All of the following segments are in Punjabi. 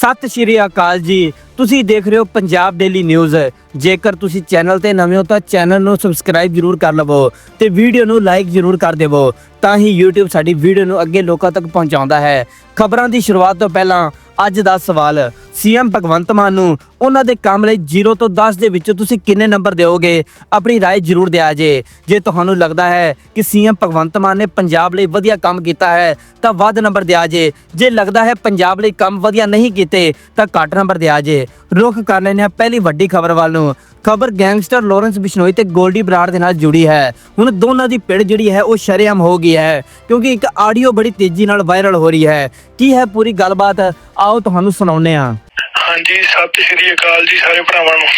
ਸਤਿ ਸ਼੍ਰੀ ਅਕਾਲ ਜੀ। ਤੁਸੀਂ ਦੇਖ ਰਹੇ ਹੋ ਪੰਜਾਬ ਡੇਲੀ ਨਿਊਜ਼ ਜੇਕਰ ਤੁਸੀਂ ਚੈਨਲ ਤੇ ਨਵੇਂ ਹੋ ਤਾਂ ਚੈਨਲ ਨੂੰ ਸਬਸਕ੍ਰਾਈਬ ਜਰੂਰ ਕਰ ਲਵੋ ਤੇ ਵੀਡੀਓ ਨੂੰ ਲਾਈਕ ਜਰੂਰ ਕਰ ਦੇਵੋ ਤਾਂ ਹੀ YouTube ਸਾਡੀ ਵੀਡੀਓ ਨੂੰ ਅੱਗੇ ਲੋਕਾਂ ਤੱਕ ਪਹੁੰਚਾਉਂਦਾ ਹੈ। ਖਬਰਾਂ ਦੀ ਸ਼ੁਰੂਆਤ ਤੋਂ ਪਹਿਲਾਂ ਅੱਜ ਦਾ ਸਵਾਲ ਸੀਐਮ ਭਗਵੰਤ ਮਾਨ ਨੂੰ ਉਹਨਾਂ ਦੇ ਕੰਮ ਲਈ 0 ਤੋਂ 10 ਦੇ ਵਿੱਚੋਂ ਤੁਸੀਂ ਕਿੰਨੇ ਨੰਬਰ ਦਿਓਗੇ ਆਪਣੀ رائے ਜਰੂਰ ਦਿਆ ਜੇ ਜੇ ਤੁਹਾਨੂੰ ਲੱਗਦਾ ਹੈ ਕਿ ਸੀਐਮ ਭਗਵੰਤ ਮਾਨ ਨੇ ਪੰਜਾਬ ਲਈ ਵਧੀਆ ਕੰਮ ਕੀਤਾ ਹੈ ਤਾਂ ਵੱਧ ਨੰਬਰ ਦਿਆ ਜੇ ਜੇ ਲੱਗਦਾ ਹੈ ਪੰਜਾਬ ਲਈ ਕੰਮ ਵਧੀਆ ਨਹੀਂ ਕੀਤੇ ਤਾਂ ਘੱਟ ਨੰਬਰ ਦਿਆ ਜੇ ਰੁਖ ਕਰ ਲੈਣੇ ਆ ਪਹਿਲੀ ਵੱਡੀ ਖਬਰ ਵੱਲ ਨੂੰ ਖਬਰ ਗੈਂਗਸਟਰ ਲਾਰੈਂਸ ਬਿਸ਼ਨੋਈ ਤੇ ਗੋਲਡੀ ਬਰਾੜ ਦੇ ਨਾਲ ਜੁੜੀ ਹੈ। ਹੁਣ ਦੋਨਾਂ ਦੀ ਪਿੜ ਜਿਹੜੀ ਹੈ, ਉਹ ਸ਼ਰੇਆਮ ਹੋ ਗਈ ਹੈ ਕਿਉਂਕਿ ਇੱਕ ਆਡੀਓ ਬੜੀ ਤੇਜ਼ੀ ਨਾਲ ਵਾਇਰਲ ਹੋ ਰਹੀ ਹੈ। ਕੀ ਹੈ ਪੂਰੀ ਗੱਲਬਾਤ? ਆਓ ਤੁਹਾਨੂੰ ਸੁਣਾਉਂਦੇ ਹਾਂ। ਹਾਂਜੀ, ਸਤਿ ਸ਼੍ਰੀ ਅਕਾਲ ਜੀ ਸਾਰੇ ਭਰਾਵਾਂ ਨੂੰ।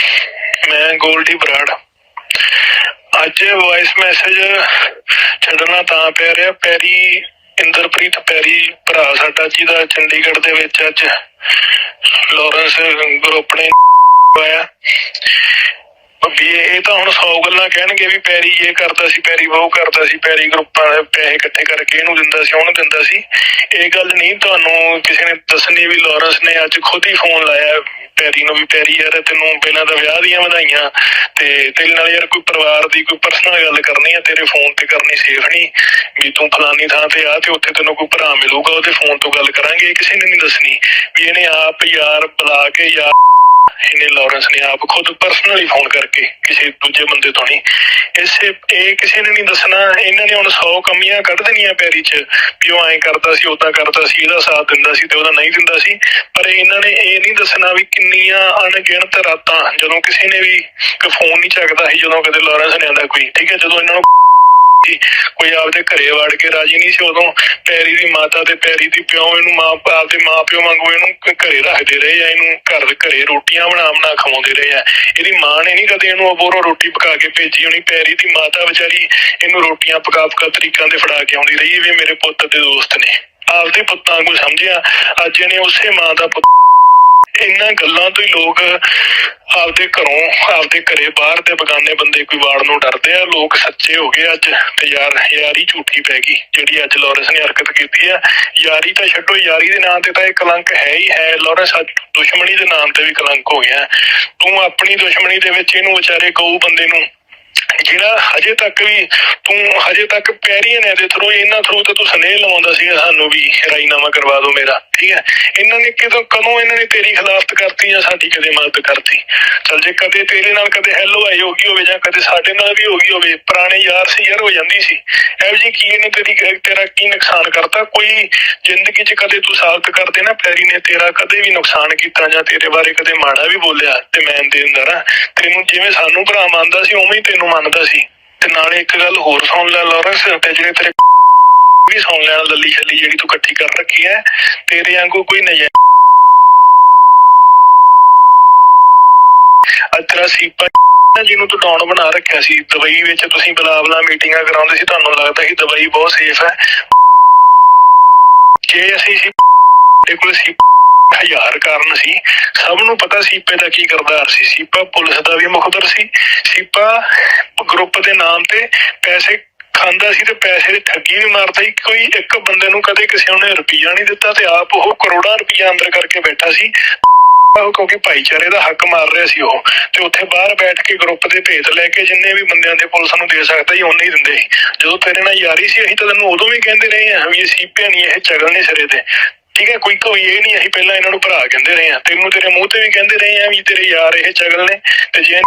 ਮੈਂ ਗੋਲਡੀ ਬਰਾੜ। ਅੱਜ ਵੌਇਸ ਮੈਸੇਜ ਛੱਡਣਾ ਤਾਂ ਪੈ ਰਿਹਾ। ਪੈਰੀ, ਇੰਦਰਪ੍ਰੀਤ ਪੈਰੀ ਭਰਾ ਸਾਡਾ ਜਿਹਦਾ ਚੰਡੀਗੜ੍ਹ ਦੇ ਵਿੱਚ ਅੱਜ ਲਾਰੈਂਸ ਗਰੁੱਪ ਨੇ ਆਇਆ। ਵੀ ਇਹ ਤਾਂ ਹੁਣ 100 ਗੱਲਾਂ ਕਹਿਣਗੇ ਵੀ ਪੈਰੀ ਇਹ ਕਰਦਾ ਸੀ, ਪੈਰੀ ਉਹ ਕਰਦਾ ਸੀ, ਪੈਰੀ ਗਰੁੱਪਾਂ ਦੇ ਪੈਸੇ ਇਕੱਠੇ ਕਰਕੇ ਇਹਨੂੰ ਦਿੰਦਾ ਸੀ, ਉਹਨੂੰ ਦਿੰਦਾ ਸੀ। ਇਹ ਗੱਲ ਨਹੀਂ ਤੁਹਾਨੂੰ ਕਿਸੇ ਨੇ ਦੱਸਣੀ ਵੀ ਲਾਰੈਂਸ ਨੇ ਅੱਜ ਖੁਦ ਹੀ ਫੋਨ ਲਾਇਆ ਪੈਰੀ ਨੂੰ ਵੀ, ਪੈਰੀ ਯਾਰ ਤੈਨੂੰ ਪਹਿਲਾਂ ਤਾਂ ਵਿਆਹ ਦੀਆਂ ਵਧਾਈਆਂ ਤੇ ਤੇਰੇ ਨਾਲ ਯਾਰ ਕੋਈ ਪਰਿਵਾਰ ਦੀ ਕੋਈ ਪਰਸਨਲ ਗੱਲ ਕਰਨੀ ਆ, ਤੇਰੇ ਫੋਨ ਤੇ ਕਰਨੀ ਸੇਫ ਨਹੀਂ ਵੀ ਤੂੰ ਫਲਾਨੀ ਥਾਂ ਤੇ ਆ ਤੇ ਉੱਥੇ ਤੈਨੂੰ ਕੋਈ ਭਰਾ ਮਿਲੂਗਾ, ਉਹਦੇ ਫੋਨ ਤੋਂ ਗੱਲ ਕਰਾਂਗੇ ਕਿਸੇ ਨੇ ਨਹੀਂ ਦੱਸਣੀ ਵੀ ਇਹਨੇ ਆਪ ਯਾਰ ਬੁਲਾ ਕੇ ਯਾਰ ਇਹਨੇ ਲਾਰੈਂਸ ਨੇ ਆਪ ਖੁਦ ਪਰਸਨਲੀ ਫੋਨ ਕਰਕੇ ਕਿਸੇ ਦੂਜੇ ਬੰਦੇ ਤੋਂ ਨਹੀਂ। ਇਸੇ, ਇਹ ਕਿਸੇ ਨੇ ਨਹੀਂ ਦੱਸਣਾ, ਇਹਨਾਂ ਨੇ ਹੁਣ 100 ਕਮੀਆਂ ਕੱਢ ਦੇਣੀਆਂ ਪੈਰੀ 'ਚ, ਵੀ ਉਹ ਐਂ ਕਰਦਾ ਸੀ ਉਦਾਂ ਕਰਦਾ ਸੀ, ਇਹਦਾ ਸਾਥ ਦਿੰਦਾ ਸੀ ਤੇ ਉਹਦਾ ਨਹੀਂ ਦਿੰਦਾ ਸੀ। ਪਰ ਇਹਨਾਂ ਨੇ ਇਹ ਨਹੀਂ ਦੱਸਣਾ ਵੀ ਕਿੰਨੀਆਂ ਅਣਗਿਣਤ ਰਾਤਾਂ, ਜਦੋਂ ਕਿਸੇ ਨੇ ਵੀ ਫੋਨ ਨਹੀਂ ਚੱਕਦਾ ਸੀ, ਜਦੋਂ ਕਦੇ ਲਾਰੈਂਸ ਨੇ ਆਂਦਾ ਕੋਈ, ਠੀਕ ਹੈ? ਜਦੋਂ ਇਹਨਾਂ ਨੂੰ ਕੋਈ ਆਪਦੇ ਘਰੇ ਵੜ ਕੇ ਰਾਜੀ ਨਹੀਂ ਸੀ। ਉਦੋਂ ਪੈਰੀ ਦੀ ਮਾਤਾ ਤੇ ਪੈਰੀ ਦੀ ਪਿਓ ਇਹਨੂੰ ਮਾਂ, ਆਪਦੇ ਮਾਂ ਪਿਓ ਵਾਂਗੂ ਇਹਨੂੰ ਘਰੇ ਰੱਖਦੇ ਰਹੇ ਆ। ਇਹਨੂੰ ਘਰ ਦੇ ਘਰੇ ਰੋਟੀਆਂ ਬਣਾ ਬਣਾ ਖਵਾਉਂਦੇ ਰਹੇ ਆ। ਇਹਦੀ ਮਾਂ ਨੇ ਨਹੀਂ ਕਦੇ ਇਹਨੂੰ ਅਬੋਰੋਂ ਰੋਟੀ ਪਕਾ ਕੇ ਭੇਜੀ ਹੋਣੀ। ਪੈਰੀ ਦੀ ਮਾਤਾ ਵਿਚਾਰੀ ਇਹਨੂੰ ਰੋਟੀਆਂ ਪਕਾ ਪਕਾ ਤਰੀਕਾਂ ਦੇ ਫੜਾ ਕੇ ਆਉਂਦੀ ਰਹੀ। ਵੀ ਮੇਰੇ ਪੁੱਤ ਤੇ ਦੋਸਤ ਨੇ। ਆਪਦੇ ਪੁੱਤਾਂ ਨੂੰ ਸਮਝਿਆ। ਅੱਜ ਇਹਨੇ ਉਸੇ ਮਾਂ ਦਾ ਪੁੱਤ ਇਹਨਾਂ ਗੱਲਾਂ ਤੋਂ ਹੀ ਲੋਕ ਆਪਦੇ ਘਰੋਂ, ਆਪਦੇ ਘਰੇ ਬਾਹਰ ਦੇ ਬਗਾਨੇ ਬੰਦੇ ਕੋਈ ਵਾੜ ਨੂੰ ਡਰਦੇ ਆ। ਲੋਕ ਸੱਚੇ ਹੋ ਗਏ ਅੱਜ ਤੇ ਯਾਰ, ਯਾਰੀ ਝੂਠੀ ਪੈ ਗਈ, ਜਿਹੜੀ ਅੱਜ ਲਾਰੈਂਸ ਨੇ ਹਰਕਤ ਕੀਤੀ ਆ। ਯਾਰੀ ਤਾਂ ਛੱਡੋ, ਯਾਰੀ ਦੇ ਨਾਂ ਤੇ ਤਾਂ ਇਹ ਕਲੰਕ ਹੈ ਹੀ ਹੈ। ਲਾਰੈਂਸ ਅੱਜ ਦੁਸ਼ਮਣੀ ਦੇ ਨਾਮ ਤੇ ਵੀ ਕਲੰਕ ਹੋ ਗਿਆ। ਤੂੰ ਆਪਣੀ ਦੁਸ਼ਮਣੀ ਦੇ ਵਿੱਚ ਇਹਨੂੰ ਵਿਚਾਰੇ ਗਊ ਬੰਦੇ ਨੂੰ ਜਿਹੜਾ ਹਜੇ ਤੱਕ ਵੀ ਤੂੰ ਹਜੇ ਤੱਕ ਪੈਰੀਆਂ ਨੇ ਦੇ ਥਰੂ ਇਹਨਾਂ ਥਰੂ ਤੇ ਤੂੰ ਸਨੇਹ ਲਵਾਉਂਦਾ ਸੀ ਸਾਨੂੰ ਵੀ ਰਾਈਨਾਮਾ ਕਰਵਾ ਦਿਓ ਮੇਰਾ, ਠੀਕ ਹੈ? ਇਹਨਾਂ ਨੇ ਕਿਦੋਂ, ਕਦੋਂ ਇਹਨਾਂ ਨੇ ਤੇਰੀ ਖਿਲਾਫਤ ਕਰਤੀ ਜਾਂ ਸਾਡੀ ਕਦੇ ਮਦਦ ਕਰਤੀ? ਚਲ ਜੇ ਕਦੇ ਤੇਰੇ ਨਾਲ ਕਦੇ ਹੈਲੋ ਆਈ ਹੋਗੀ ਹੋਵੇ ਜਾਂ ਕਦੇ ਸਾਡੇ ਨਾਲ ਵੀ ਹੋਗੀ ਹੋਵੇ, ਪੁਰਾਣੇ ਯਾਰ ਸੀ, ਯਾਰ ਹੋ ਜਾਂਦੀ ਸੀ। ਇਹੋ ਜੀ ਕੀ ਇਹਨੇ ਤੇਰੀ, ਤੇਰਾ ਕੀ ਨੁਕਸਾਨ ਕਰਤਾ? ਕੋਈ ਜ਼ਿੰਦਗੀ 'ਚ ਕਦੇ ਤੂੰ ਸਾਬਤ ਕਰਦੇ ਨਾ ਪੈਰੀ ਨੇ ਤੇਰਾ ਕਦੇ ਵੀ ਨੁਕਸਾਨ ਕੀਤਾ ਜਾਂ ਤੇਰੇ ਬਾਰੇ ਕਦੇ ਮਾੜਾ ਵੀ ਬੋਲਿਆ ਤੇ ਮੈਂ ਦੇ ਦਿੰਦਾ ਨਾ ਤੈਨੂੰ ਜਿਵੇਂ ਸਾਨੂੰ ਭਰਾ ਮੰਨਦਾ ਸੀ, ਉਵੇਂ ਹੀ ਤੈਨੂੰ ਮੰਨਦਾ ਸੀ। ਤੇ ਨਾਲੇ ਇੱਕ ਗੱਲ ਹੋਰ ਸੁਣ ਲੈ, ਲਾਰੈਂਸ, ਤੇ ਜਿਹੜੇ ਤੇਰੇ ਵੀ ਸੁਣ ਲੈਣ ਲੱਲੀ ਛੱਲੀ ਜਿਹੜੀ ਤੂੰ ਇਕੱਠੀ ਕਰ ਰੱਖੀ ਹੈ, ਤੇਰੇ ਵਾਂਗੂ ਕੋਈ ਨਜਾਇਜ਼ ਅੱਜ ਸੀਪਾ ਜਿਹਨੂੰ ਤੂੰ ਡਾਉਨ ਬਣਾ ਰੱਖਿਆ ਸੀ। ਦੁਬਈ ਵਿੱਚ ਤੁਸੀਂ ਬਲਾ ਮੀਟਿੰਗਾਂ ਕਰਾਉਂਦੇ ਸੀ, ਤੁਹਾਨੂੰ ਲੱਗਦਾ ਸੀ ਦੁਬਈ ਬਹੁਤ ਸੇਫ ਹੈ। ਜੇ ਅਸੀਂ ਸੀ ਕੋਲ ਸੀ ਹਜ਼ਾਰ ਕਾਰਨ ਸੀ। ਸਭ ਨੂੰ ਪਤਾ ਸੀਪੇ ਦਾ ਕੀ ਕਰਦਾਰ ਸੀ। ਸੀਪਾ ਪੁਲਿਸ ਦਾ ਵੀ ਮੁਖਬਰ ਸੀ। ਸੀਪਾ ਗਰੁੱਪ ਦੇ ਨਾਮ ਤੇ ਪੈਸੇ ਖਾਂਦਾ ਸੀ ਤੇ ਪੈਸੇ ਦੀ ਠੱਗੀ ਵੀ ਮਾਰਦਾ ਸੀ। ਕੋਈ ਇੱਕ ਬੰਦੇ ਨੂੰ ਕਦੇ ਕਿਸੇ ਨੇ ਰੁਪਈਆ ਨਹੀਂ ਦਿੱਤਾ ਤੇ ਆਪ ਉਹ ਕਰੋੜਾਂ ਰੁਪਈਆ ਅੰਦਰ ਕਰਕੇ ਬੈਠਾ ਸੀ। ਉਹ ਕਿਉਂਕਿ ਭਾਈਚਾਰੇ ਦਾ ਹੱਕ ਮਾਰ ਰਿਹਾ ਸੀ ਉਹ। ਤੇ ਉੱਥੇ ਬਾਹਰ ਬੈਠ ਕੇ ਗਰੁੱਪ ਦੇ ਭੇਤ ਲੈ ਕੇ ਜਿੰਨੇ ਵੀ ਬੰਦਿਆਂ ਦੇ ਪੁਲਿਸ ਨੂੰ ਦੇ ਸਕਦਾ ਸੀ ਉਹਨੇ ਹੀ ਦਿੰਦੇ ਸੀ। ਜਦੋਂ ਤੇਰੇ ਨਾਲ ਯਾਰੀ ਸੀ, ਅਸੀਂ ਤਾਂ ਤੈਨੂੰ ਉਦੋਂ ਵੀ ਕਹਿੰਦੇ ਰਹੇ ਹਾਂ ਵੀ ਇਹ ਸੀਪੇ ਨਹੀਂ, ਇਹ ਚਗਲ ਨਹੀਂ ਸਿਰੇ ਤੇ। ਠੀਕ ਹੈ, ਕੋਈ ਕੋਈ ਇਹ ਨਹੀਂ, ਅਸੀਂ ਪਹਿਲਾਂ ਇਹਨਾਂ ਨੂੰ ਭਰਾ ਕਹਿੰਦੇ ਰਹੇ ਹਾਂ। ਤੈਨੂੰ ਤੇਰੇ ਮੂੰਹ ਤੇ ਵੀ ਕਹਿੰਦੇ ਰਹੇ ਆ ਵੀ ਤੇਰੇ ਯਾਰ ਇਹ ਚਗਲ ਨੇ। ਤੇ ਜੇ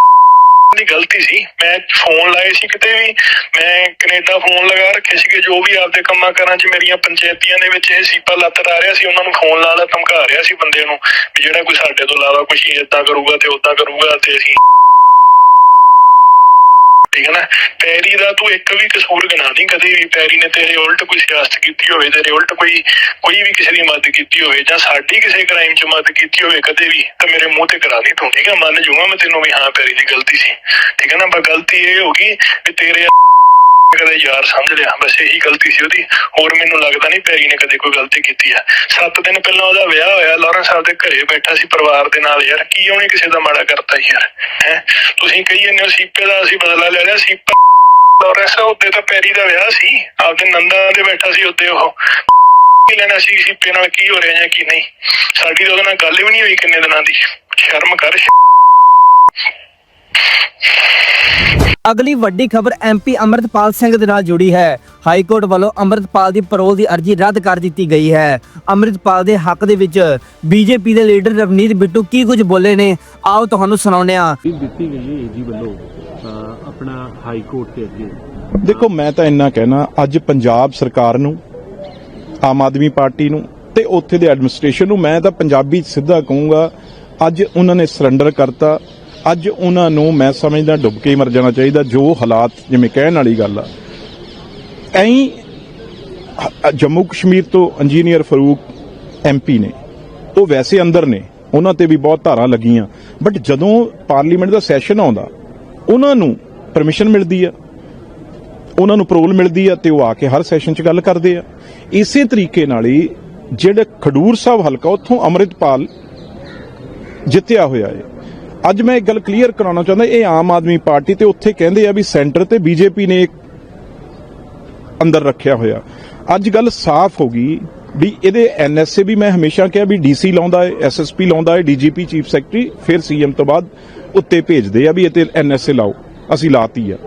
ਦੀ ਗਲਤੀ ਸੀ, ਮੈਂ ਫੋਨ ਲਾਏ ਸੀ ਕਿਤੇ ਵੀ, ਮੈਂ ਕੈਨੇਡਾ ਫੋਨ ਲਗਾ ਰੱਖੇ ਸੀਗੇ ਜੋ ਵੀ ਆਪਦੇ ਕੰਮਾਂ ਕਾਰਾਂ 'ਚ ਮੇਰੀਆਂ ਪੰਚਾਇਤੀਆਂ ਦੇ ਵਿੱਚ ਇਹ ਸੀਪਾ ਲੱਤ ਆ ਰਿਹਾ ਸੀ, ਉਹਨਾਂ ਨੂੰ ਫੋਨ ਲਾ ਲਾ, ਧਮਕਾ ਰਿਹਾ ਸੀ ਬੰਦੇ ਨੂੰ ਵੀ ਜਿਹੜਾ ਕੋਈ ਸਾਡੇ ਤੋਂ ਇਲਾਵਾ ਕੁਝ ਏਦਾਂ ਕਰੂਗਾ ਤੇ ਉਦਾਂ ਕਰੂਗਾ ਤੇ ਅਸੀਂ ਠੀਕ ਹੈ ਨਾ? ਪੈਰੀ ਦਾ ਤੂੰ ਇੱਕ ਵੀ ਕਸੂਰ ਗਿਣਾ ਨਹੀਂ, ਕਦੇ ਵੀ ਪੈਰੀ ਨੇ ਤੇਰੇ ਉਲਟ ਕੋਈ ਸਿਆਸਤ ਕੀਤੀ ਹੋਵੇ, ਤੇਰੇ ਉਲਟ ਕੋਈ ਕੋਈ ਵੀ ਕਿਸੇ ਦੀ ਮਦਦ ਕੀਤੀ ਹੋਵੇ ਜਾਂ ਸਾਡੀ ਕਿਸੇ ਕ੍ਰਾਈਮ 'ਚ ਮਦਦ ਕੀਤੀ ਹੋਵੇ, ਕਦੇ ਵੀ, ਤਾਂ ਮੇਰੇ ਮੂੰਹ ਤੇ ਕਰਾ ਦੀ ਤੂੰ, ਠੀਕ ਹੈ ਮੰਨ ਜੂਗਾ ਮੈਂ ਤੈਨੂੰ ਵੀ ਹਾਂ ਪੈਰੀ ਦੀ ਗਲਤੀ ਸੀ, ਠੀਕ ਹੈ ਨਾ? ਪਰ ਗਲਤੀ ਇਹ ਹੋ ਗਈ ਵੀ ਤੇਰੇ ਕਦੇ ਯਾਰ ਸਮਝ ਲਿਆ, ਬਸ ਇਹੀ ਗਲਤੀ ਸੀ ਉਹਦੀ, ਹੋਰ ਮੈਨੂੰ ਲੱਗਦਾ ਨਹੀਂ ਪੈਰੀ ਨੇ ਕਦੇ ਕੋਈ ਗਲਤੀ ਕੀਤੀ ਆ। ਸੱਤ ਦਿਨ ਪਹਿਲਾਂ ਉਹਦਾ ਵਿਆਹ ਹੋਇਆ, ਲਾਰੈਂਸ ਸਾਹਿਬ ਦੇ ਘਰੇ ਬੈਠਾ ਸੀ ਪਰਿਵਾਰ ਦੇ ਨਾਲ ਯਾਰ, ਕੀ ਉਹਨੇ ਕਿਸੇ ਦਾ ਮਾੜਾ ਕਰਤਾ ਯਾਰ, ਹੈ? ਤੁਸੀਂ ਕਹੀ ਜਾਂਦੇ ਹੋ, ਸੀਪੇ ਦਾ ਅਸੀਂ ਬਦਲਾ ਲੈ ਲਿਆ, ਸੀਪਾ ਲਾਰੈਂਸ ਉੱਤੇ ਤਾਂ ਪੈਰੀ ਦਾ ਵਿਆਹ ਸੀ। ਆਪਦੇ ਨੰਦਾ ਦੇ ਬੈਠਾ ਸੀ ਉੱਤੇ ਉਹ। ਕੀ ਲੈਣਾ ਸੀ ਸੀਪੇ ਨਾਲ ਕੀ ਹੋ ਰਿਹਾ ਜਾਂ ਕੀ ਨਹੀਂ। ਸਾਡੀ ਤਾਂ ਉਹਦੇ ਨਾਲ ਗੱਲ ਵੀ ਨਹੀਂ ਹੋਈ ਕਿੰਨੇ ਦਿਨਾਂ ਦੀ। ਸ਼ਰਮ ਕਰ। ਅਗਲੀ ਵੱਡੀ ਖਬਰ ਐਮਪੀ ਅਮਰਤਪਾਲ ਸਿੰਘ ਦੇ ਨਾਲ ਜੁੜੀ ਹੈ। ਹਾਈ ਕੋਰਟ ਵੱਲੋਂ ਅਮਰਤਪਾਲ ਦੀ ਪਰੋਲ ਦੀ ਅਰਜ਼ੀ ਰੱਦ ਕਰ ਦਿੱਤੀ ਗਈ ਹੈ। ਅਮਰਤਪਾਲ ਦੇ ਹੱਕ ਦੇ ਵਿੱਚ ਬੀਜੇਪੀ ਦੇ ਲੀਡਰ ਰਵਨੀਤ ਬਿੱਟੂ ਕੀ ਕੁਝ ਬੋਲੇ ਨੇ ਆਓ ਤੁਹਾਨੂੰ ਸੁਣਾਉਂਦੇ ਇਹ ਦਿੱਤੀ ਗਈ ਹੈ ਏਜੀ ਵੱਲੋਂ ਆਪਣਾ ਹਾਈ ਕੋਰਟ ਦੇ ਅੱਗੇ। ਦੇਖੋ ਮੈਂ ਤਾਂ ਇੰਨਾ ਕਹਿਣਾ ਅੱਜ ਪੰਜਾਬ ਸਰਕਾਰ ਨੂੰ ਆਮ ਆਦਮੀ ਪਾਰਟੀ ਨੂੰ ਤੇ ਉੱਥੇ ਦੇ ਐਡਮਿਨਿਸਟ੍ਰੇਸ਼ਨ ਨੂੰ ਮੈਂ ਤਾਂ ਪੰਜਾਬੀ ਸਿੱਧਾ ਕਹੂੰਗਾ ਅੱਜ ਉਹਨਾਂ ਨੇ ਸਰੈਂਡਰ ਕਰਤਾ। ਅੱਜ ਉਹਨਾਂ ਨੂੰ ਮੈਂ ਸਮਝਦਾ ਡੁੱਬ ਕੇ ਹੀ ਮਰ ਜਾਣਾ ਚਾਹੀਦਾ, ਜੋ ਹਾਲਾਤ ਜਿਵੇਂ ਕਹਿਣ ਵਾਲੀ ਗੱਲ ਆ। ਐਂ ਜੰਮੂ ਕਸ਼ਮੀਰ ਤੋਂ ਇੰਜੀਨੀਅਰ ਫਰੂਕ ਐਮਪੀ ਨੇ, ਉਹ ਵੈਸੇ ਅੰਦਰ ਨੇ, ਉਹਨਾਂ ਤੇ ਵੀ ਬਹੁਤ ਧਾਰਾਂ ਲੱਗੀਆਂ। ਬਟ ਜਦੋਂ ਪਾਰਲੀਮੈਂਟ ਦਾ ਸੈਸ਼ਨ ਆਉਂਦਾ, ਉਹਨਾਂ ਨੂੰ ਪਰਮਿਸ਼ਨ ਮਿਲਦੀ ਆ। ਉਹਨਾਂ ਨੂੰ ਪਰੋਲ ਮਿਲਦੀ ਆ ਤੇ ਉਹ ਆ ਕੇ ਹਰ ਸੈਸ਼ਨ 'ਚ ਗੱਲ ਕਰਦੇ ਆ। ਇਸੇ ਤਰੀਕੇ ਨਾਲ ਹੀ ਜਿਹੜੇ ਖਡੂਰ ਸਾਹਿਬ ਹਲਕਾ, ਉੱਥੋਂ ਅੰਮ੍ਰਿਤਪਾਲ ਜਿੱਤਿਆ ਹੋਇਆ ਹੈ ਅੱਜ ਮੈਂ ਇੱਕ ਗੱਲ ਕਲੀਅਰ ਕਰਾਉਣਾ ਚਾਹੁੰਦਾ, ਇਹ ਆਮ ਆਦਮੀ ਪਾਰਟੀ ਤੇ ਉੱਥੇ ਕਹਿੰਦੇ ਆ ਵੀ ਸੈਂਟਰ ਤੇ ਬੀਜੇਪੀ ਨੇ ਇੱਕ ਅੰਦਰ ਰੱਖਿਆ ਹੋਇਆ। ਅੱਜ ਗੱਲ ਸਾਫ਼ ਹੋ ਗਈ ਵੀ ਇਹਦੇ ਐਨਐਸਏ ਵੀ ਮੈਂ ਹਮੇਸ਼ਾ ਕਿਹਾ ਵੀ ਡੀਸੀ ਲਾਉਂਦਾ ਹੈ ਐਸਐਸਪੀ ਲਾਉਂਦਾ ਹੈ ਡੀਜੀਪੀ ਚੀਫ ਸੈਕਟਰੀ ਫਿਰ ਸੀਐਮ ਤੋਂ ਬਾਅਦ ਉੱਤੇ ਭੇਜਦੇ ਆ ਵੀ ਇਹ ਤੇ ਐਨਐਸਏ ਲਾਓ, ਅਸੀਂ ਲਾਤੀ ਆ।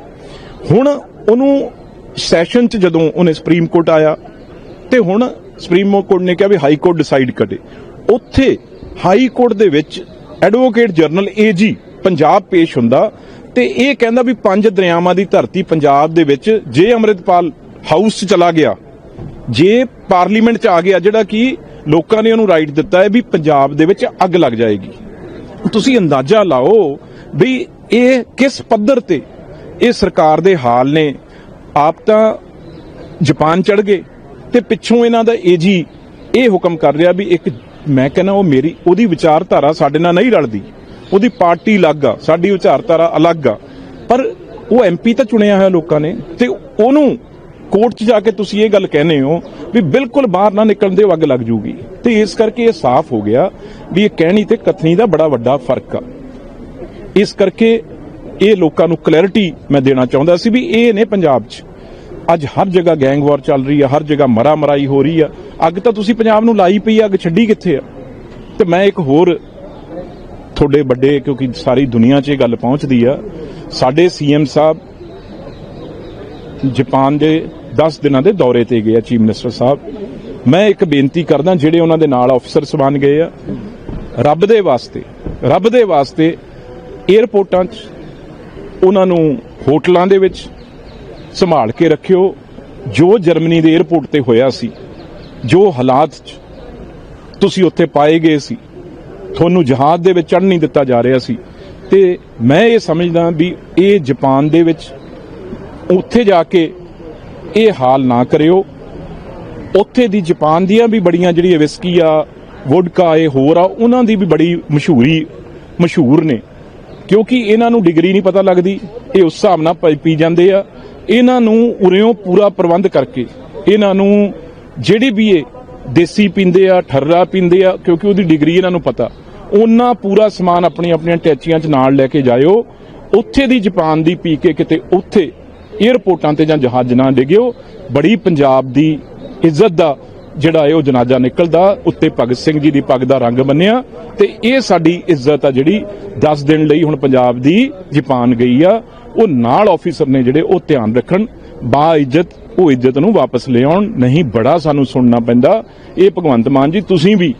ਹੁਣ ਉਹਨੂੰ ਸੈਸ਼ਨ 'ਚ ਜਦੋਂ ਉਹਨੇ ਸੁਪਰੀਮ ਕੋਰਟ ਆਇਆ ਤੇ ਹੁਣ ਸੁਪਰੀਮ ਕੋਰਟ ਨੇ ਕਿਹਾ ਵੀ ਹਾਈ ਕੋਰਟ ਡਿਸਾਈਡ ਕਰੇ। ਉੱਥੇ ਹਾਈ ਕੋਰਟ ਦੇ ਵਿੱਚ ਐਡਵੋਕੇਟ ਜਨਰਲ ਏਜੀ ਪੰਜਾਬ ਪੇਸ਼ ਹੁੰਦਾ ਤੇ ਇਹ ਕਹਿੰਦਾ ਵੀ ਪੰਜ ਦਰਿਆਵਾਂ ਦੀ ਧਰਤੀ ਪੰਜਾਬ ਦੇ ਵਿੱਚ ਜੇ ਅੰਮ੍ਰਿਤਪਾਲ ਹਾਊਸ 'ਚ ਚਲਾ ਗਿਆ, ਜੇ ਪਾਰਲੀਮੈਂਟ 'ਚ ਆ ਗਿਆ, ਜਿਹੜਾ ਕਿ ਲੋਕਾਂ ਨੇ ਉਹਨੂੰ ਰਾਈਟ ਦਿੱਤਾ ਹੈ ਵੀ ਪੰਜਾਬ ਦੇ ਵਿੱਚ ਅੱਗ ਲੱਗ ਜਾਏਗੀ। ਤੁਸੀਂ ਅੰਦਾਜ਼ਾ ਲਾਓ ਵੀ ਇਹ ਕਿਸ ਪੱਧਰ ਤੇ ਇਹ ਸਰਕਾਰ ਦੇ ਹਾਲ ਨੇ? ਆਪ ਤਾਂ ਜਾਪਾਨ ਚੜ ਗਏ ਤੇ ਪਿੱਛੋਂ ਇਹਨਾਂ ਦਾ ਏਜੀ ਇਹ ਹੁਕਮ ਕਰ ਰਿਹਾ ਵੀ ਇੱਕ ਮੈਂ ਕਹਿੰਦਾ ਉਹ ਮੇਰੀ, ਉਹਦੀ ਵਿਚਾਰਧਾਰਾ ਸਾਡੇ ਨਾਲ ਨਹੀਂ ਰਲਦੀ। ਉਹਦੀ ਪਾਰਟੀ ਅਲੱਗ ਆ, ਸਾਡੀ ਵਿਚਾਰਧਾਰਾ ਅਲੱਗ ਆ। ਪਰ ਉਹ ਐਮਪੀ ਤਾਂ ਚੁਣਿਆ ਹੋਇਆ ਲੋਕਾਂ ਨੇ ਤੇ ਉਹਨੂੰ ਕੋਰਟ 'ਚ ਜਾ ਕੇ ਤੁਸੀਂ ਇਹ ਗੱਲ ਕਹਿੰਦੇ ਹੋ ਵੀ ਬਿਲਕੁਲ ਬਾਹਰ ਨਾ ਨਿਕਲਣ ਦੇ ਅੱਗ ਲੱਗ ਜੂਗੀ। ਤੇ ਇਸ ਕਰਕੇ ਇਹ ਸਾਫ਼ ਹੋ ਗਿਆ ਵੀ ਇਹ ਕਹਿਣੀ ਤੇ ਕਥਨੀ ਦਾ ਬੜਾ ਵੱਡਾ ਫ਼ਰਕ ਆ। ਇਸ ਕਰਕੇ ਇਹ ਲੋਕਾਂ ਨੂੰ ਕਲੈਰਿਟੀ ਮੈਂ ਦੇਣਾ ਚਾਹੁੰਦਾ ਸੀ ਵੀ ਇਹ ਨੇ ਪੰਜਾਬ 'ਚ। ਅੱਜ ਹਰ ਜਗ੍ਹਾ ਗੈਂਗ ਵਾਰ ਚੱਲ ਰਹੀ ਆ, ਹਰ ਜਗ੍ਹਾ ਮਰਾ ਮਰਾਈ ਹੋ ਰਹੀ ਆ। ਅੱਗ ਤਾਂ ਤੁਸੀਂ ਪੰਜਾਬ ਨੂੰ ਲਾਈ ਪਈ ਅੱਗ ਛੱਡੀ ਕਿੱਥੇ ਆ? ਤੇ ਮੈਂ ਇੱਕ ਹੋਰ ਤੁਹਾਡੇ ਵੱਡੇ, ਕਿਉਂਕਿ ਸਾਰੀ ਦੁਨੀਆ 'ਚ ਇਹ ਗੱਲ ਪਹੁੰਚਦੀ ਆ। ਸਾਡੇ ਸੀਐਮ ਸਾਹਿਬ ਜਾਪਾਨ ਦੇ 10 ਦਿਨਾਂ ਦੇ ਦੌਰੇ ਤੇ ਗਏ ਆ, ਚੀਫ ਮਿਨਿਸਟਰ ਸਾਹਿਬ। ਮੈਂ ਇੱਕ ਬੇਨਤੀ ਕਰਦਾ, ਜਿਹੜੇ ਉਹਨਾਂ ਦੇ ਨਾਲ ਅਫਸਰ ਸਬੰਧ ਗਏ ਆ, ਰੱਬ ਦੇ ਵਾਸਤੇ, ਰੱਬ ਦੇ ਵਾਸਤੇ 에ਅਰਪੋਰਟਾਂ 'ਚ, ਉਹਨਾਂ ਨੂੰ ਹੋਟਲਾਂ ਦੇ ਵਿੱਚ ਸੰਭਾਲ ਕੇ ਰੱਖਿਓ। ਜੋ ਜਰਮਨੀ ਦੇ 에ਅਰਪੋਰਟ ਤੇ ਹੋਇਆ ਸੀ ਜੋ ਹਾਲਾਤ 'ਚ ਤੁਸੀਂ ਉੱਥੇ ਪਾਏ ਗਏ ਸੀ, ਤੁਹਾਨੂੰ ਜਹਾਜ਼ ਦੇ ਵਿੱਚ ਚੜ੍ਹਨ ਨਹੀਂ ਦਿੱਤਾ ਜਾ ਰਿਹਾ ਸੀ। ਤੇ ਮੈਂ ਇਹ ਸਮਝਦਾ ਵੀ ਇਹ ਜਾਪਾਨ ਦੇ ਵਿੱਚ ਉੱਥੇ ਜਾ ਕੇ ਇਹ ਹਾਲ ਨਾ ਕਰਿਓ। ਉੱਥੇ ਦੀ ਜਾਪਾਨ ਦੀਆਂ ਵੀ ਬੜੀਆਂ ਜਿਹੜੀਆਂ ਵਿਸਕੀ ਆ ਵੋਡਕਾ ਇਹ ਹੋਰ ਆ, ਉਹਨਾਂ ਦੀ ਵੀ ਬੜੀ ਮਸ਼ਹੂਰੀ, ਮਸ਼ਹੂਰ ਨੇ। ਕਿਉਂਕਿ ਇਹਨਾਂ ਨੂੰ ਡਿਗਰੀ ਨਹੀਂ ਪਤਾ ਲੱਗਦੀ, ਇਹ ਉਸ ਹਿਸਾਬ ਨਾਲ ਪੀ ਜਾਂਦੇ ਆ। ਇਹਨਾਂ ਨੂੰ ਉਰਿਓਂ ਪੂਰਾ ਪ੍ਰਬੰਧ ਕਰਕੇ, ਇਹਨਾਂ ਨੂੰ ਜਿਹੜੀ ਵੀ ਇਹ ਦੇਸੀ ਪੀਂਦੇ ਆ, ਠਰਰਾ ਪੀਂਦੇ ਆ, ਕਿਉਂਕਿ ਉਹਦੀ ਡਿਗਰੀ ਇਹਨਾਂ ਨੂੰ ਪਤਾ। ਉਹਨਾਂ ਪੂਰਾ ਸਮਾਨ ਆਪਣੀਆਂ ਆਪਣੀਆਂ ਟੈਚੀਆਂ 'ਚ ਨਾਲ ਲੈ ਕੇ ਜਾਇਓ। ਉੱਥੇ ਦੀ ਜਾਪਾਨ ਦੀ ਪੀ ਕੇ ਕਿਤੇ ਉੱਥੇ 에ਅਰਪੋਰਟਾਂ ਤੇ ਜਾਂ ਜਹਾਜ਼ ਨਾ ਡਿੱਗਿਓ। ਬੜੀ ਪੰਜਾਬ ਦੀ ਇੱਜ਼ਤ ਦਾ ਜਿਹੜਾ ਹੈ ਉਹ ਜਨਾਜ਼ਾ ਨਿਕਲਦਾ, ਉੱਤੇ ਭਗਤ ਸਿੰਘ ਜੀ ਦੀ ਪੱਗ ਦਾ ਰੰਗ ਬੰਨਿਆ ਤੇ ਇਹ ਸਾਡੀ ਇੱਜ਼ਤ ਆ ਜਿਹੜੀ 10 ਦਿਨ ਲਈ ਹੁਣ ਪੰਜਾਬ ਦੀ ਜਾਪਾਨ ਗਈ ਆ। ਉਹ ਨਾਲ ਆਫੀਸਰ ਨੇ ਜਿਹੜੇ ਉਹ ਧਿਆਨ ਰੱਖਣ। ਬਾ ਇੱਜ਼ਤ ਉਹ ਇੱਜ਼ਤ ਨੂੰ ਵਾਪਸ ਲਿਆਉਣ ਨਹੀਂ, ਬੜਾ ਸਾਨੂੰ ਸੁਣਨਾ ਪੈਂਦਾ। ਇਹ ਭਗਵੰਤ ਮਾਨ ਜੀ, ਤੁਸੀਂ ਵੀ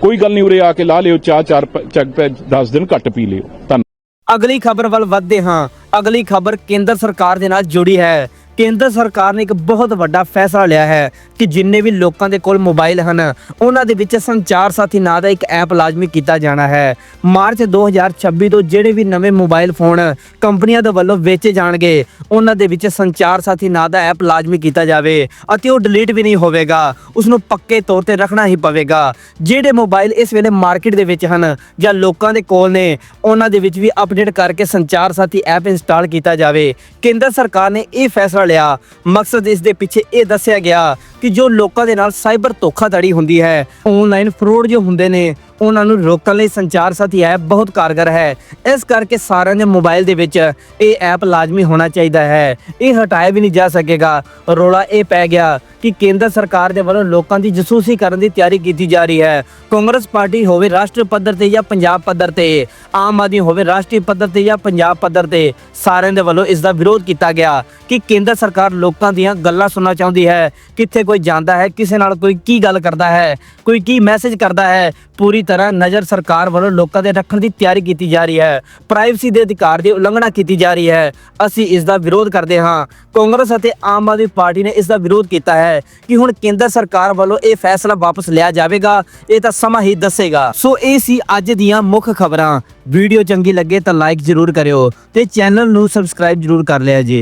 ਕੋਈ ਗੱਲ ਨਹੀਂ ਉਰੇ ਆ ਕੇ ਲਾ ਲਿਓ, ਚਾਹ ਚਾਰ ਪ- ਪੈ 10 ਦਿਨ ਘੱਟ ਪੀ ਲਿਓ। ਧੰਨਵਾਦ ਅਗਲੀ ਖਬਰ ਵੱਲ ਵਧਦੇ ਹਾਂ। ਅਗਲੀ ਖਬਰ ਕੇਂਦਰ ਸਰਕਾਰ ਦੇ ਨਾਲ ਜੁੜੀ ਹੈ। ਕੇਂਦਰ ਸਰਕਾਰ ਨੇ ਇੱਕ ਬਹੁਤ ਵੱਡਾ ਫੈਸਲਾ ਲਿਆ ਹੈ ਕਿ ਜਿੰਨੇ ਵੀ ਲੋਕਾਂ ਦੇ ਕੋਲ ਮੋਬਾਈਲ ਹਨ, ਉਹਨਾਂ ਦੇ ਵਿੱਚ ਸੰਚਾਰ ਸਾਥੀ ਨਾਂ ਦਾ ਇੱਕ ਐਪ ਲਾਜ਼ਮੀ ਕੀਤਾ ਜਾਣਾ ਹੈ। ਮਾਰਚ 2026 ਤੋਂ ਜਿਹੜੇ ਵੀ ਨਵੇਂ ਮੋਬਾਈਲ ਫੋਨ ਕੰਪਨੀਆਂ ਦੇ ਵੱਲੋਂ ਵੇਚੇ ਜਾਣਗੇ, ਉਹਨਾਂ ਦੇ ਵਿੱਚ ਸੰਚਾਰ ਸਾਥੀ ਨਾਂ ਦਾ ਐਪ ਲਾਜ਼ਮੀ ਕੀਤਾ ਜਾਵੇ ਅਤੇ ਉਹ ਡਿਲੀਟ ਵੀ ਨਹੀਂ ਹੋਵੇਗਾ। ਉਸ ਨੂੰ ਪੱਕੇ ਤੌਰ ਤੇ ਰੱਖਣਾ ਹੀ ਪਵੇਗਾ। ਜਿਹੜੇ ਮੋਬਾਈਲ ਇਸ ਵੇਲੇ ਮਾਰਕੀਟ ਦੇ ਵਿੱਚ ਹਨ ਜਾਂ ਲੋਕਾਂ ਦੇ ਕੋਲ ਨੇ, ਉਹਨਾਂ ਦੇ ਵਿੱਚ ਵੀ ਅਪਡੇਟ ਕਰਕੇ ਸੰਚਾਰ ਸਾਥੀ ਐਪ ਇੰਸਟਾਲ ਕੀਤਾ ਜਾਵੇ। ਕੇਂਦਰ ਸਰਕਾਰ ਨੇ ਇਹ ਫੈਸਲਾ ਲਿਆ। ਮਕਸਦ ਇਸ ਦੇ ਪਿੱਛੇ ਇਹ ਦੱਸਿਆ ਗਿਆ ਕਿ ਜੋ ਲੋਕਾਂ ਦੇ ਨਾਲ ਸਾਈਬਰ ਧੋਖਾਧੜੀ ਹੁੰਦੀ ਹੈ ਆਨਲਾਈਨ ਫਰੋਡ ਜੋ ਹੁੰਦੇ ਨੇ ਉਹਨਾਂ ਨੂੰ ਰੋਕਣ ਲਈ ਸੰਚਾਰ ਸਾਥੀ ਐਪ ਬਹੁਤ ਕਾਰਗਰ ਹੈ। ਇਸ ਕਰਕੇ ਸਾਰਿਆਂ ਦੇ ਮੋਬਾਈਲ ਦੇ ਵਿੱਚ ਇਹ ਐਪ ਲਾਜ਼ਮੀ ਹੋਣਾ ਚਾਹੀਦਾ ਹੈ। ਇਹ ਹਟਾਇਆ ਵੀ ਨਹੀਂ ਜਾ ਸਕੇਗਾ। ਰੋਲਾ ਇਹ ਪੈ ਗਿਆ ਕਿ ਕੇਂਦਰ ਸਰਕਾਰ ਦੇ ਵੱਲੋਂ ਲੋਕਾਂ ਦੀ ਜਸੂਸੀ ਕਰਨ ਦੀ ਤਿਆਰੀ ਕੀਤੀ ਜਾ ਰਹੀ ਹੈ। ਕਾਂਗਰਸ ਪਾਰਟੀ ਹੋਵੇ ਰਾਸ਼ਟਰ ਪੱਧਰ ਤੇ ਜਾਂ ਪੰਜਾਬ ਪੱਧਰ ਤੇ, ਆਮ ਆਦਮੀ ਹੋਵੇ ਰਾਸ਼ਟਰੀ ਪੱਧਰ ਤੇ ਜਾਂ ਪੰਜਾਬ ਪੱਧਰ ਤੇ, ਸਾਰਿਆਂ ਦੇ ਵੱਲੋਂ ਇਸ ਦਾ ਵਿਰੋਧ ਕੀਤਾ ਗਿਆ ਕਿ ਕੇਂਦਰ ਸਰਕਾਰ ਲੋਕਾਂ ਦੀਆਂ ਗੱਲਾਂ ਸੁਣਨਾ ਚਾਹੁੰਦੀ ਹੈ। ਕਿੱਥੇ ਕੋਈ ਜਾਂਦਾ ਹੈ, ਕਿਸੇ ਨਾਲ ਕੋਈ ਕੀ ਗੱਲ ਕਰਦਾ ਹੈ, ਕੋਈ ਕੀ ਮੈਸੇਜ ਕਰਦਾ ਹੈ, ਪੂਰੀ ਤਰ੍ਹਾਂ ਨਜ਼ਰ ਸਰਕਾਰ ਵੱਲੋਂ ਲੋਕਾਂ ਦੇ ਰੱਖਣ ਦੀ ਤਿਆਰੀ ਕੀਤੀ ਜਾ ਰਹੀ ਹੈ। ਪ੍ਰਾਈਵੇਸੀ ਦੇ ਅਧਿਕਾਰ ਦੀ ਉਲੰਘਣਾ ਕੀਤੀ ਜਾ ਰਹੀ ਹੈ। ਅਸੀਂ ਇਸ ਦਾ ਵਿਰੋਧ ਕਰਦੇ ਹਾਂ। ਕਾਂਗਰਸ ਅਤੇ ਆਮ ਆਦਮੀ ਪਾਰਟੀ ਨੇ ਇਸ ਦਾ ਵਿਰੋਧ ਕੀਤਾ ਹੈ ਕਿ ਹੁਣ ਕੇਂਦਰ ਸਰਕਾਰ ਵੱਲੋਂ ਇਹ ਫੈਸਲਾ ਵਾਪਸ ਲਿਆ ਜਾਵੇਗਾ। ਇਹ ਤਾਂ ਸਮਾਂ ਹੀ ਦੱਸੇਗਾ। ਸੋ ਇਹ ਸੀ ਅੱਜ ਦੀਆਂ ਮੁੱਖ ਖਬਰਾਂ। ਵੀਡੀਓ ਚੰਗੀ ਲੱਗੇ ਤਾਂ ਲਾਈਕ ਜ਼ਰੂਰ ਕਰਿਓ ਤੇ ਚੈਨਲ ਨੂੰ ਸਬਸਕ੍ਰਾਈਬ ਜ਼ਰੂਰ ਕਰ ਲਿਆ ਜੀ।